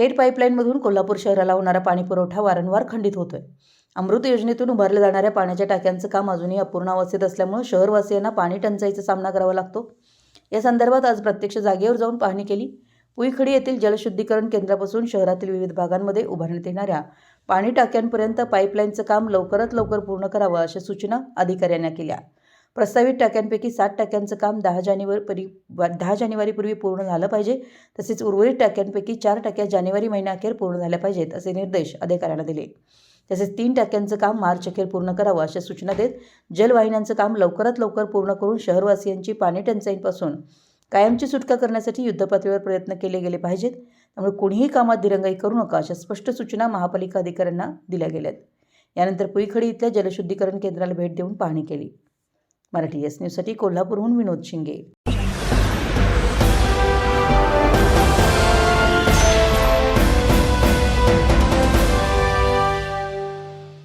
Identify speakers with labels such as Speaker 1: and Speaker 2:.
Speaker 1: थेट पाईपलाईनमधून कोल्हापूर शहराला होणारा पाणीपुरवठा वारंवार खंडित होतोय. अमृत योजनेतून उभारल्या जाणाऱ्या पाण्याच्या टाक्यांचं काम अजूनही अपूर्णावस्थेत असल्यामुळे शहरवासियांना पाणी टंचाईचा सामना करावा लागतो. या संदर्भात आज प्रत्यक्ष जागेवर जाऊन पाहणी केली. पुईखडी येथील जलशुद्धीकरण केंद्रापासून शहरातील विविध भागांमध्ये उभारण्यात येणाऱ्या पाणी टाक्यांपर्यंत पाईपलाईनचं काम लवकरात लवकर पूर्ण करावं अशा सूचना अधिकाऱ्यांना केल्या. प्रस्तावित टाक्यांपैकी सात टाक्यांचं काम दहा जानेवारी दहा जानेवारीपूर्वी पूर्ण झालं पाहिजे. तसेच उर्वरित टाक्यांपैकी चार टाक्या जानेवारी महिनाअखेर पूर्ण झाल्या पाहिजेत असे निर्देश अधिकाऱ्यांना दिले. तसेच तीन टाक्यांचं काम मार्च अखेर पूर्ण करावं अशा सूचना देत जलवाहिन्यांचं काम लवकरात लवकर पूर्ण करून शहरवासियांची पाणी टंचाईपासून कायमची सुटका करण्यासाठी युद्धपातळीवर प्रयत्न केले गेले पाहिजेत. त्यामुळे कुणीही कामात दिरंगाई करू नका अशा स्पष्ट सूचना महापालिका अधिकाऱ्यांना दिल्या गेल्यात. यानंतर पुईखडी इथल्या जलशुद्धीकरण केंद्राला भेट देऊन पाहणी केली. मराठी एस न्यूजसाठी कोल्हापूरहून विनोद शिंगे.